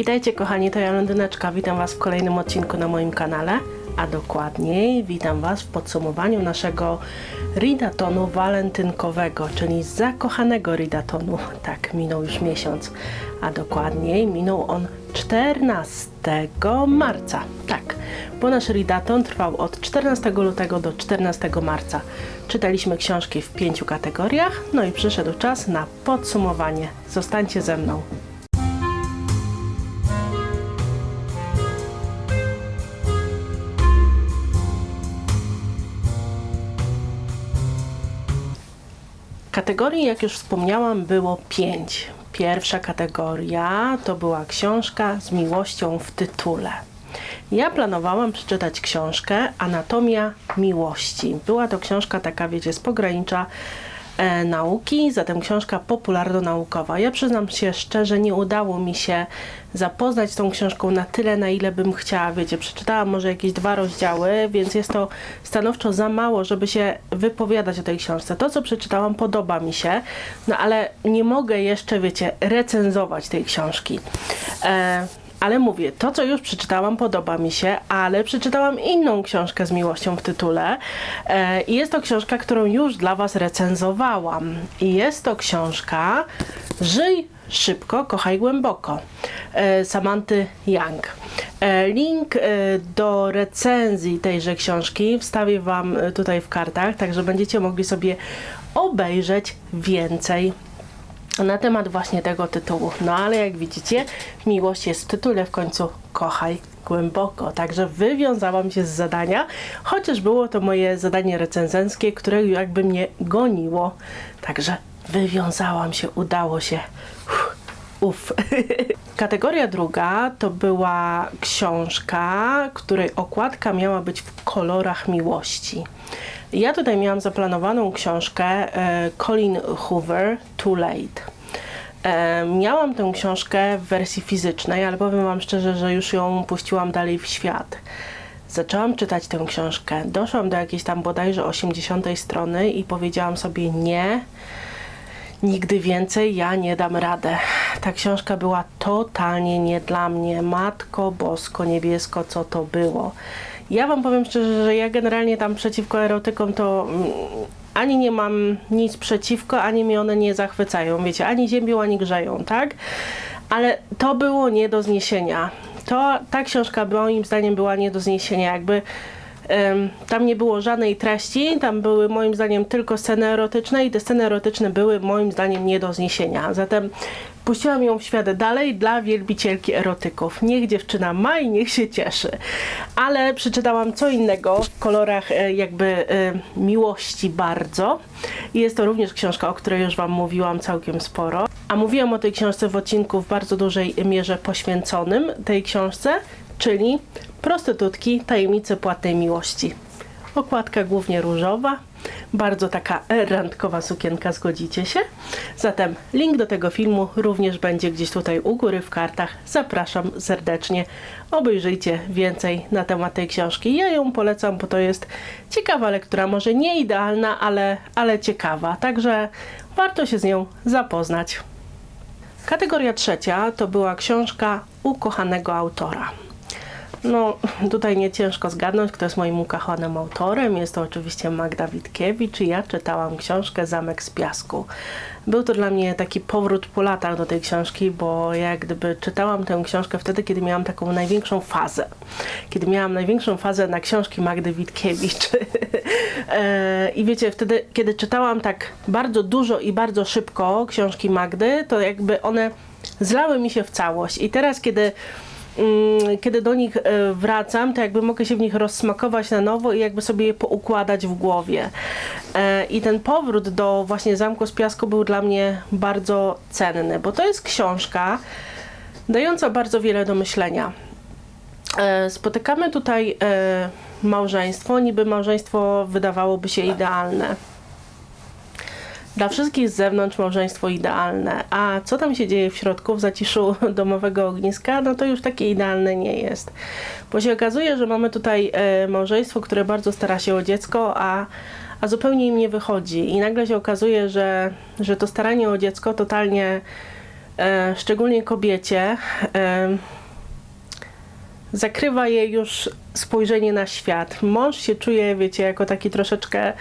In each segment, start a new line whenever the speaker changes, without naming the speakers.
Witajcie kochani, to ja Londyneczka. Witam Was w kolejnym odcinku na moim kanale, a dokładniej witam Was w podsumowaniu naszego ridatonu walentynkowego, czyli zakochanego ridatonu. Tak, minął już miesiąc, a dokładniej minął on 14 marca. Tak, bo nasz ridaton trwał od 14 lutego do 14 marca. Czytaliśmy książki w pięciu kategoriach, no i przyszedł czas na podsumowanie. Zostańcie ze mną. Kategorii, jak już wspomniałam, było pięć. Pierwsza kategoria to była książka z miłością w tytule. Ja planowałam przeczytać książkę Anatomia Miłości. Była to książka taka, wiecie, z pogranicza nauki, zatem książka popularno-naukowa. Ja przyznam się szczerze, nie udało mi się zapoznać z tą książką na tyle, na ile bym chciała. Wiecie, przeczytałam może jakieś dwa rozdziały, więc jest to stanowczo za mało, żeby się wypowiadać o tej książce. To, co przeczytałam, podoba mi się, no ale nie mogę jeszcze, wiecie, recenzować tej książki. E, ale mówię, to co już przeczytałam podoba mi się, ale przeczytałam inną książkę z miłością w tytule e, i jest to książka, którą już dla Was recenzowałam. I jest to książka Żyj szybko, kochaj głęboko e, Samanty Young. E, link do recenzji tejże książki wstawię Wam tutaj w kartach, także będziecie mogli sobie obejrzeć więcej na temat właśnie tego tytułu. No ale jak widzicie, miłość jest w tytule w końcu kochaj głęboko. Także wywiązałam się z zadania, chociaż było to moje zadanie recenzenckie, które jakby mnie goniło. Także wywiązałam się, udało się. Uff. Kategoria druga to była książka, której okładka miała być w kolorach miłości. Ja tutaj miałam zaplanowaną książkę e, Colin Hoover Too Late. E, miałam tę książkę w wersji fizycznej, ale powiem Wam szczerze, że już ją puściłam dalej w świat. Zaczęłam czytać tę książkę. Doszłam do jakiejś tam bodajże 80 strony i powiedziałam sobie nie, nigdy więcej ja nie dam radę. Ta książka była totalnie nie dla mnie. Matko Bosko Niebiesko, co to było. Ja Wam powiem szczerze, że ja generalnie tam przeciwko erotykom to mm, ani nie mam nic przeciwko, ani mnie one nie zachwycają, wiecie, ani ziemią, ani grzeją, tak? Ale to było nie do zniesienia. To, ta książka moim zdaniem była nie do zniesienia, jakby tam nie było żadnej treści, tam były moim zdaniem tylko sceny erotyczne i te sceny erotyczne były moim zdaniem nie do zniesienia. Zatem puściłam ją w świat dalej dla wielbicielki erotyków. Niech dziewczyna ma i niech się cieszy. Ale przeczytałam co innego w kolorach e, jakby e, miłości bardzo. I jest to również książka, o której już Wam mówiłam całkiem sporo. A mówiłam o tej książce w odcinku w bardzo dużej mierze poświęconym tej książce, czyli Prostytutki, tajemnice płatnej miłości. Okładka głównie różowa, bardzo taka randkowa sukienka, zgodzicie się? Zatem link do tego filmu również będzie gdzieś tutaj u góry w kartach. Zapraszam serdecznie. Obejrzyjcie więcej na temat tej książki. Ja ją polecam, bo to jest ciekawa lektura, może nie idealna, ale, ale ciekawa. Także warto się z nią zapoznać. Kategoria trzecia to była książka ukochanego autora. No, tutaj nie ciężko zgadnąć, kto jest moim ukochanym autorem. Jest to oczywiście Magda Witkiewicz i ja czytałam książkę Zamek z Piasku. Był to dla mnie taki powrót po latach do tej książki, bo jak gdyby czytałam tę książkę wtedy, kiedy miałam taką największą fazę. Kiedy miałam największą fazę na książki Magdy Witkiewicz. E, I wiecie, wtedy, kiedy czytałam tak bardzo dużo i bardzo szybko książki Magdy, to jakby one zlały mi się w całość. I teraz, kiedy kiedy do nich e, wracam, to jakby mogę się w nich rozsmakować na nowo i jakby sobie je poukładać w głowie. E, I ten powrót do właśnie Zamku z Piasku był dla mnie bardzo cenny, bo to jest książka dająca bardzo wiele do myślenia. E, spotykamy tutaj małżeństwo, niby małżeństwo wydawałoby się idealne dla wszystkich z zewnątrz małżeństwo idealne, a co tam się dzieje w środku, w zaciszu domowego ogniska, no to już takie idealne nie jest. Bo się okazuje, że mamy tutaj e, małżeństwo, które bardzo stara się o dziecko, a, a zupełnie im nie wychodzi. I nagle się okazuje, że, że to staranie o dziecko totalnie e, szczególnie kobiecie, e, zakrywa jej już spojrzenie na świat. Mąż się czuje, wiecie, jako taki troszeczkę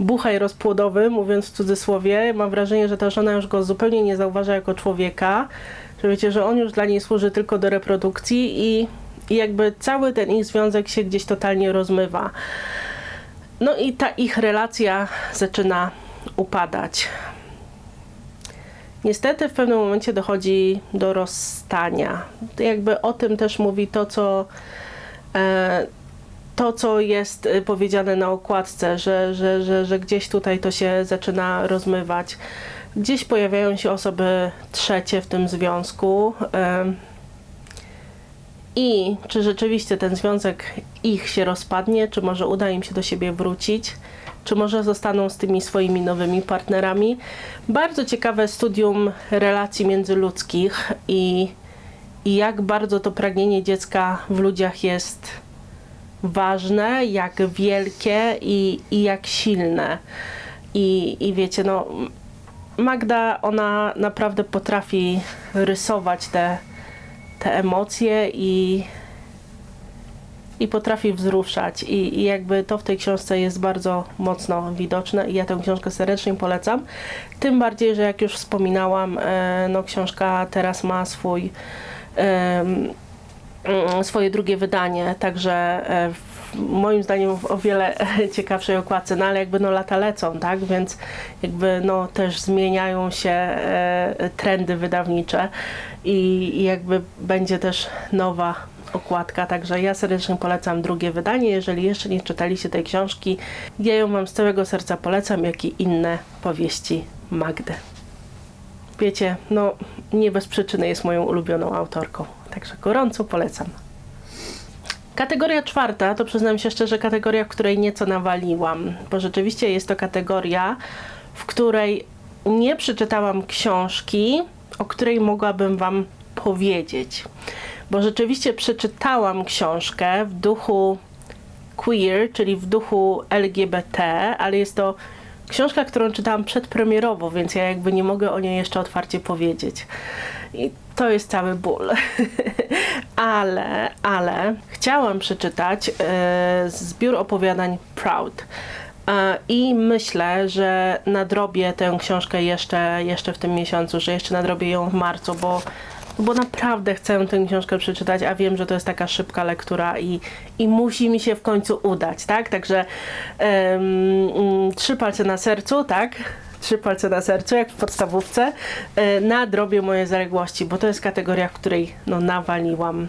buchaj rozpłodowy, mówiąc w cudzysłowie. Mam wrażenie, że ta żona już go zupełnie nie zauważa jako człowieka, że wiecie, że on już dla niej służy tylko do reprodukcji i, i jakby cały ten ich związek się gdzieś totalnie rozmywa. No i ta ich relacja zaczyna upadać. Niestety w pewnym momencie dochodzi do rozstania. Jakby o tym też mówi to, co e, to, co jest y, powiedziane na okładce, że, że, że, że gdzieś tutaj to się zaczyna rozmywać. Gdzieś pojawiają się osoby trzecie w tym związku. I czy rzeczywiście ten związek ich się rozpadnie, czy może uda im się do siebie wrócić, czy może zostaną z tymi swoimi nowymi partnerami. Bardzo ciekawe studium relacji międzyludzkich i, i jak bardzo to pragnienie dziecka w ludziach jest ważne, jak wielkie i, i jak silne. I, I wiecie, no, Magda, ona naprawdę potrafi rysować te, te emocje i, i potrafi wzruszać. I, I jakby to w tej książce jest bardzo mocno widoczne i ja tę książkę serdecznie polecam. Tym bardziej, że jak już wspominałam, e, no książka teraz ma swój mm, swoje drugie wydanie, także e, moim zdaniem w o wiele ciekawszej okładce, no ale jakby no lata lecą, tak, więc jakby no też zmieniają się e, trendy wydawnicze i, jakby będzie też nowa okładka, także ja serdecznie polecam drugie wydanie, jeżeli jeszcze nie czytaliście tej książki, ja ją wam z całego serca. Polecam, jak i inne powieści Magdy. Wiecie, no nie bez przyczyny jest moją ulubioną autorką, także gorąco polecam. Kategoria czwarta to przyznam się szczerze kategoria, w której nieco nawaliłam, bo rzeczywiście jest to kategoria, w której nie przeczytałam książki, o której mogłabym wam powiedzieć. Bo rzeczywiście przeczytałam książkę w duchu queer, czyli w duchu LGBT, ale jest to książka, którą czytałam przedpremierowo, więc ja jakby nie mogę o niej jeszcze otwarcie powiedzieć. I to jest cały ból. ale, ale chciałam przeczytać e, zbiór opowiadań Proud. E, I myślę, że nadrobię tę książkę jeszcze, jeszcze w tym miesiącu, że jeszcze nadrobię ją w marcu, bo, bo naprawdę chcę tę książkę przeczytać, a wiem, że to jest taka szybka lektura i, i musi mi się w końcu udać, tak? Także mm, trzy palce na sercu, tak? Trzy palce na sercu, jak w podstawówce, e, nadrobię moje zaległości, bo to jest kategoria, w której no, nawaliłam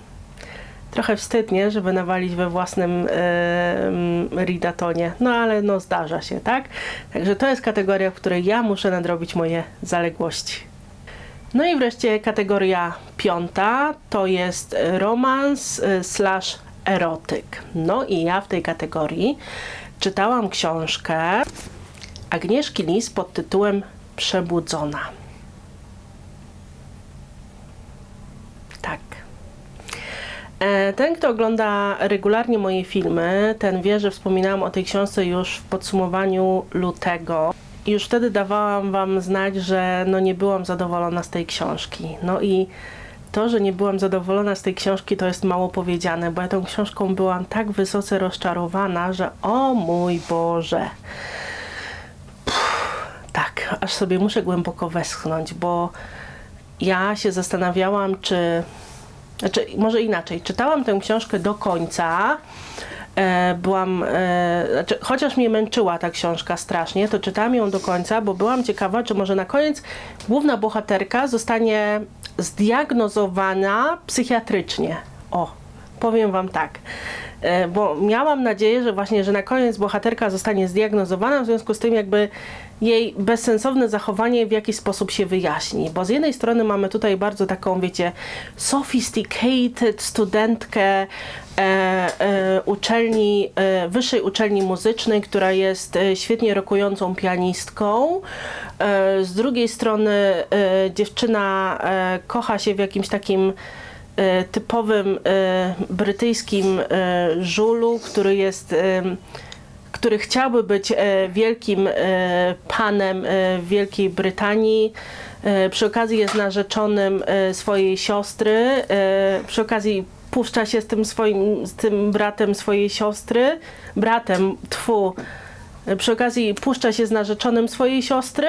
trochę wstyd, nie? Żeby nawalić we własnym e, ridatonie. No ale no zdarza się, tak? Także to jest kategoria, w której ja muszę nadrobić moje zaległości. No i wreszcie kategoria piąta to jest romans y, slash erotyk. No i ja w tej kategorii czytałam książkę Agnieszki Lis pod tytułem Przebudzona. Tak. E, Ten, kto ogląda regularnie moje filmy, ten wie, że wspominałam o tej książce już w podsumowaniu lutego. I już wtedy dawałam wam znać, że no nie byłam zadowolona z tej książki. No i to, że nie byłam zadowolona z tej książki, to jest mało powiedziane, bo ja tą książką byłam tak wysoce rozczarowana, że o mój Boże. Aż sobie muszę głęboko westchnąć, bo ja się zastanawiałam, czy. Znaczy, może inaczej. Czytałam tę książkę do końca. E, byłam, e, znaczy, chociaż mnie męczyła ta książka strasznie, to czytałam ją do końca, bo byłam ciekawa, czy może na koniec główna bohaterka zostanie zdiagnozowana psychiatrycznie. O, powiem wam tak. E, bo miałam nadzieję, że właśnie, że na koniec bohaterka zostanie zdiagnozowana, w związku z tym jakby jej bezsensowne zachowanie w jakiś sposób się wyjaśni. Bo z jednej strony mamy tutaj bardzo taką, wiecie, sophisticated studentkę e, e, uczelni, e, wyższej uczelni muzycznej, która jest e, świetnie rokującą pianistką. E, z drugiej strony e, dziewczyna e, kocha się w jakimś takim typowym e, brytyjskim e, żulu, który jest który chciałby być wielkim panem Wielkiej Brytanii. Przy okazji jest narzeczonym swojej siostry. Przy okazji puszcza się z tym swoim, z tym bratem swojej siostry. Bratem, tfu. E, Przy okazji puszcza się z narzeczonym swojej siostry.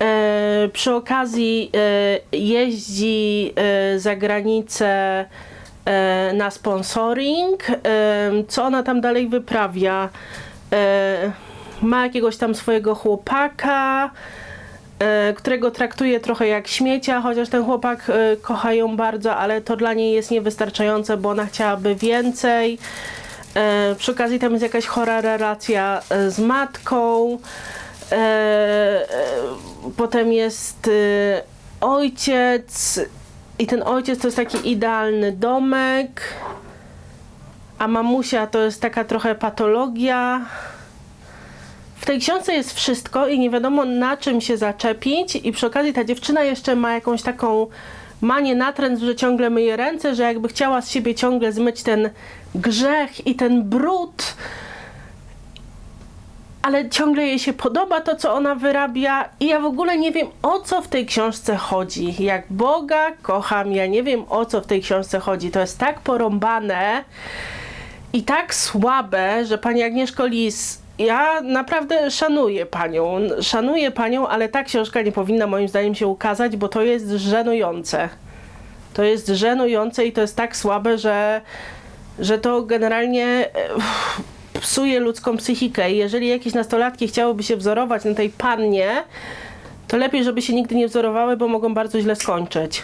E, przy okazji e, jeździ e, za granicę na sponsoring. Co ona tam dalej wyprawia? Ma jakiegoś tam swojego chłopaka, którego traktuje trochę jak śmiecia, chociaż ten chłopak kocha ją bardzo, ale to dla niej jest niewystarczające, bo ona chciałaby więcej. Przy okazji tam jest jakaś chora relacja z matką. E, e, potem jest e, ojciec i ten ojciec to jest taki idealny domek, a mamusia to jest taka trochę patologia. W tej książce jest wszystko i nie wiadomo na czym się zaczepić i przy okazji ta dziewczyna jeszcze ma jakąś taką manię natręt, że ciągle myje ręce, że jakby chciała z siebie ciągle zmyć ten grzech i ten brud, ale ciągle jej się podoba to, co ona wyrabia i ja w ogóle nie wiem, o co w tej książce chodzi. Jak Boga kocham, ja nie wiem, o co w tej książce chodzi. To jest tak porąbane i tak słabe, że pani Agnieszko Lis, ja naprawdę szanuję panią, szanuję panią, ale ta książka nie powinna moim zdaniem się ukazać, bo to jest żenujące. To jest żenujące i to jest tak słabe, że, że to generalnie e, psuje ludzką psychikę. I jeżeli jakieś nastolatki chciałyby się wzorować na tej pannie, to lepiej, żeby się nigdy nie wzorowały, bo mogą bardzo źle skończyć.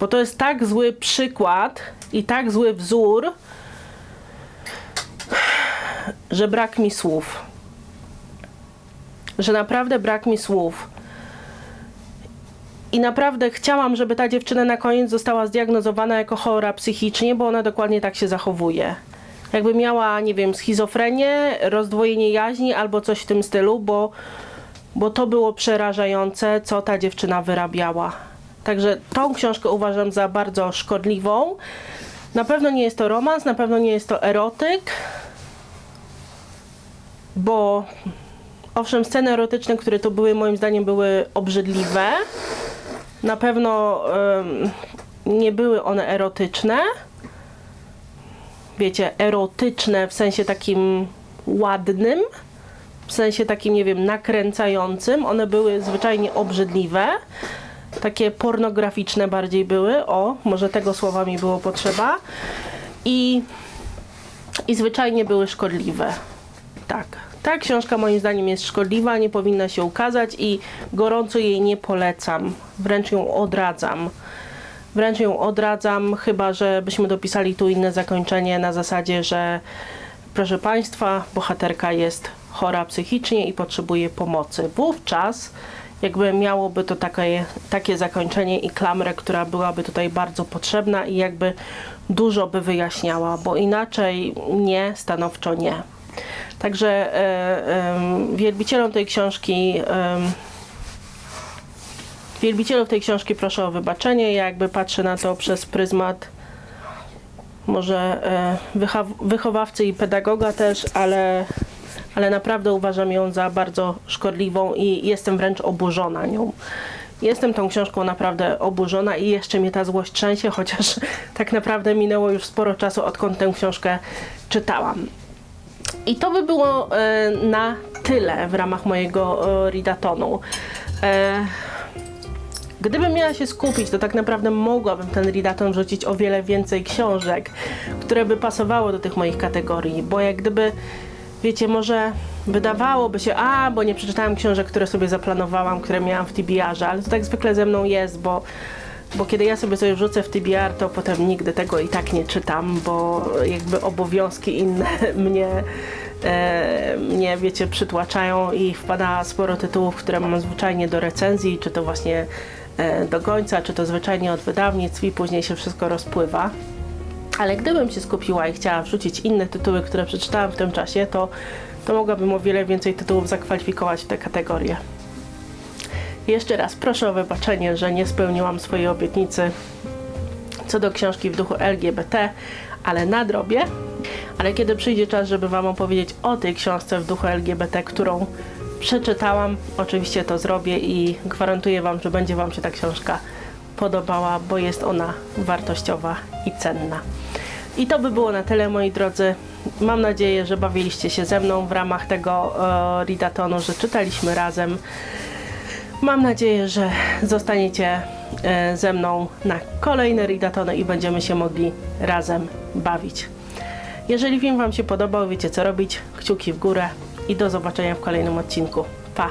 Bo to jest tak zły przykład i tak zły wzór, że brak mi słów. Że naprawdę brak mi słów. I naprawdę chciałam, żeby ta dziewczyna na koniec została zdiagnozowana jako chora psychicznie, bo ona dokładnie tak się zachowuje. Jakby miała, nie wiem, schizofrenię, rozdwojenie jaźni albo coś w tym stylu, bo, bo to było przerażające, co ta dziewczyna wyrabiała. Także tą książkę uważam za bardzo szkodliwą. Na pewno nie jest to romans, na pewno nie jest to erotyk, bo owszem, sceny erotyczne, które tu były, moim zdaniem były obrzydliwe. Na pewno nie były one erotyczne. Wiecie, erotyczne w sensie takim ładnym, w sensie takim, nie wiem, nakręcającym. One były zwyczajnie obrzydliwe. Takie pornograficzne bardziej były. O, może tego słowa mi było potrzeba. I, i zwyczajnie były szkodliwe. Tak. Ta książka moim zdaniem jest szkodliwa, nie powinna się ukazać i gorąco jej nie polecam. Wręcz ją odradzam. Wręcz ją odradzam, chyba że byśmy dopisali tu inne zakończenie na zasadzie, że proszę Państwa, bohaterka jest chora psychicznie i potrzebuje pomocy. Wówczas jakby miałoby to takie, takie zakończenie i klamrę, która byłaby tutaj bardzo potrzebna i jakby dużo by wyjaśniała, bo inaczej nie, stanowczo nie. Także e, em, wielbicielom tej książki em, wielbicielów tej książki proszę o wybaczenie. Ja jakby patrzę na to przez pryzmat może e, wychowawcy i pedagoga też, ale, ale naprawdę uważam ją za bardzo szkodliwą i jestem wręcz oburzona nią. Jestem tą książką naprawdę oburzona i jeszcze mnie ta złość trzęsie, chociaż tak naprawdę minęło już sporo czasu, odkąd tę książkę czytałam. I to by było e, na tyle w ramach mojego e, readatonu. Gdybym miała się skupić, to tak naprawdę mogłabym ten readaton wrzucić o wiele więcej książek, które by pasowały do tych moich kategorii, bo jak gdyby, wiecie, może wydawałoby się, a, bo nie przeczytałam książek, które sobie zaplanowałam, które miałam w TBR-ze, ale to tak zwykle ze mną jest, bo bo kiedy ja sobie coś wrzucę w TBR, to potem nigdy tego i tak nie czytam, bo jakby obowiązki inne mnie, e, mnie wiecie, przytłaczają i wpada sporo tytułów, które mam zwyczajnie do recenzji, czy to właśnie do końca, czy to zwyczajnie od wydawnictw i później się wszystko rozpływa. Ale gdybym się skupiła i chciała wrzucić inne tytuły, które przeczytałam w tym czasie, to, to mogłabym o wiele więcej tytułów zakwalifikować w tę kategorię. Jeszcze raz proszę o wybaczenie, że nie spełniłam swojej obietnicy co do książki w duchu LGBT, ale nadrobię. Ale kiedy przyjdzie czas, żeby Wam opowiedzieć o tej książce w duchu LGBT, którą przeczytałam, oczywiście to zrobię i gwarantuję Wam, że będzie Wam się ta książka podobała, bo jest ona wartościowa i cenna. I to by było na tyle, moi drodzy. Mam nadzieję, że bawiliście się ze mną w ramach tego e, readatonu, że czytaliśmy razem. Mam nadzieję, że zostaniecie e, ze mną na kolejne readatony i będziemy się mogli razem bawić. Jeżeli film Wam się podobał, wiecie co robić. Kciuki w górę i do zobaczenia w kolejnym odcinku. Pa!